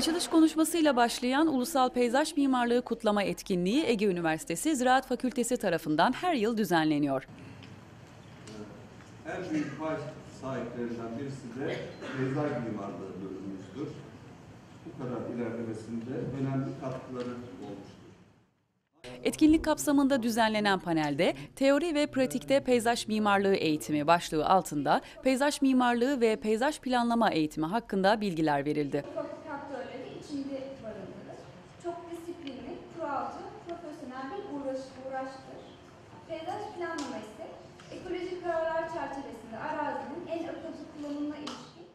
Açılış konuşmasıyla başlayan Ulusal Peyzaj Mimarlığı Kutlama Etkinliği Ege Üniversitesi Ziraat Fakültesi tarafından her yıl düzenleniyor. En büyük pay sahiplerinden birisi de peyzaj mimarlığı bölümümüzdür. Bu kadar ilerlemesinde önemli katkıları olmuştur. Etkinlik kapsamında düzenlenen panelde teori ve pratikte peyzaj mimarlığı eğitimi başlığı altında peyzaj mimarlığı ve peyzaj planlama eğitimi hakkında bilgiler verildi. İçinde barındırır. Çok disiplinli, kuralcı, profesyonel bir uğraş, uğraştır. Peyzaj planlama ise ekolojik kararlar çerçevesinde arazinin en akılcı kullanımına ilişkin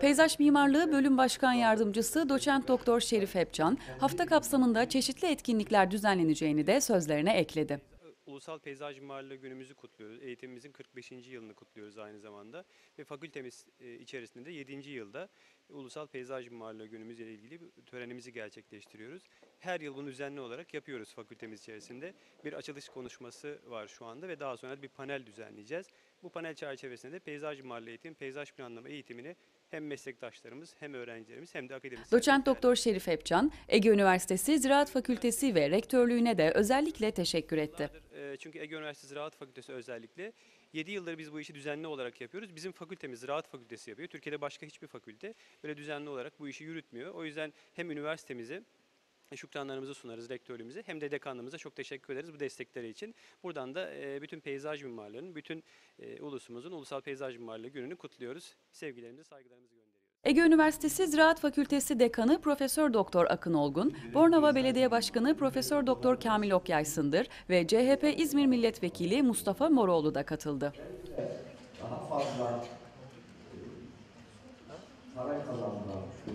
Peyzaj Mimarlığı Bölüm Başkan Yardımcısı Doçent Doktor Şerif Hepcan, hafta kapsamında çeşitli etkinlikler düzenleneceğini de sözlerine ekledi. Ulusal Peyzaj Mimarlığı günümüzü kutluyoruz. Eğitimimizin 45. yılını kutluyoruz aynı zamanda. Ve fakültemiz e, içerisinde de 7. yılda Ulusal Peyzaj Mimarlığı günümüzle ilgili bir törenimizi gerçekleştiriyoruz. Her yıl bunu düzenli olarak yapıyoruz fakültemiz içerisinde. Bir açılış konuşması var şu anda ve daha sonra bir panel düzenleyeceğiz. Bu panel çerçevesinde de peyzaj mimarlığı eğitimi, peyzaj planlama eğitimini hem meslektaşlarımız hem öğrencilerimiz hem de akademisyenler Doçent Doktor Şerif Hepcan, Ege Üniversitesi Ziraat Fakültesi ve Rektörlüğüne de özellikle teşekkür etti. Eee, Çünkü Ege Üniversitesi Ziraat Fakültesi özellikle 7 yıldır biz bu işi düzenli olarak yapıyoruz. Bizim fakültemiz Ziraat Fakültesi yapıyor. Türkiye'de başka hiçbir fakülte böyle düzenli olarak bu işi yürütmüyor. O yüzden hem üniversitemize şükranlarımızı sunarız rektörlüğümüze hem de dekanlığımıza çok teşekkür ederiz bu destekleri için. Buradan da eee, bütün peyzaj mimarlarının, bütün eee, ulusumuzun Ulusal Peyzaj Mimarlığı gününü kutluyoruz. Sevgilerimizi, saygılarımızı gönderiyoruz. Ege Üniversitesi Ziraat Fakültesi Dekanı Profesör Doktor Akın Olgun, Bornova Belediye Başkanı Profesör Doktor Kamil Okyay Sındır ve CHP İzmir Milletvekili Mustafa Moroğlu da katıldı. daha fazla e, para kazandıran şu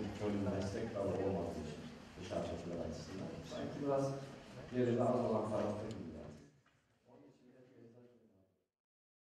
aslında. Sanki biraz geride az olan taraftayım.